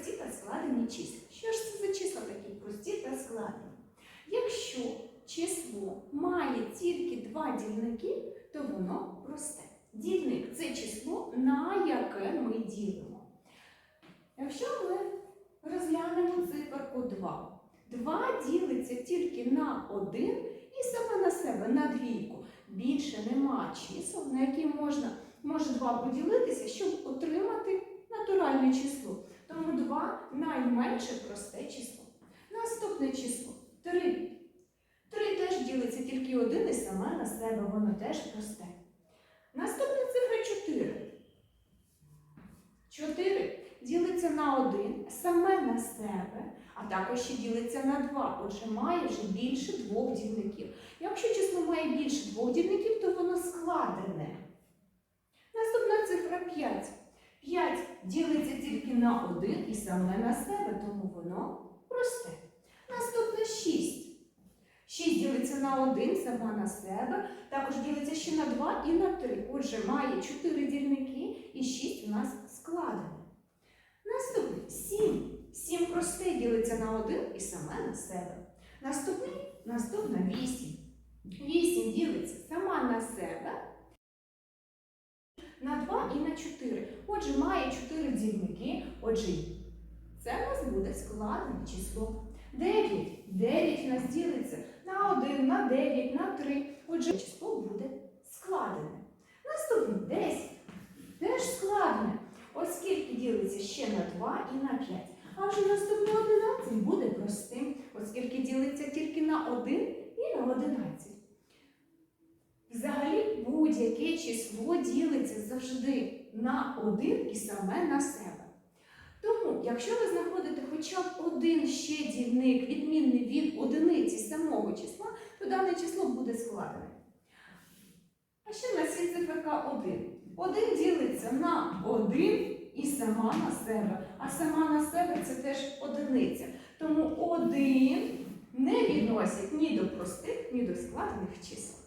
прості та складені числа. Що ж це за числа такі прості та складені? Якщо число має тільки два дільники, то воно просте. Дільник це число, на яке ми ділимо. Якщо ми розглянемо циферку 2, 2 ділиться тільки на 1 і саме на себе на двійку. Більше нема чисел, на які можна може 2 поділитися, щоб отримати натуральне число. Тому 2 найменше просте число. Наступне число 3. 3 теж ділиться тільки один і саме на себе, воно теж просте. Наступна цифра 4. 4 ділиться на 1, саме на себе, а також ще ділиться на 2, отже має вже більше двох дільників. Якщо число має більше двох дільників, то воно складене. Наступна цифра 5. 5 ділиться тільки на 1 і саме на себе, тому воно просте. Наступне 6. 6 ділиться на 1, сама на себе, також ділиться ще на 2 і на 3. Отже, має 4 дільники і 6 у нас складено. Наступний 7. 7 просте ділиться на 1 і саме на себе. Наступний, наступна 8. 8 ділиться сама на себе, 2 і на 4. Отже, має 4 дільники. Отже, це у нас буде складене число. 9. 9 у нас ділиться на 1, на 9, на 3. Отже, число буде складене. Наступне 10. Теж складене. Оскільки ділиться ще на 2 і на 5. А вже наступне 11 буде простим, оскільки ділиться тільки на 1 і на 11. Взагалі будь-яке число ділиться завжди на 1 і саме на себе. Тому, якщо ви знаходите хоча б один ще дільник, відмінний від одиниці самого числа, то дане число буде складене. А ще в нас є циферка 1. 1 ділиться на 1 і сама на себе. А сама на себе це теж одиниця. Тому 1 не відносить ні до простих, ні до складених чисел.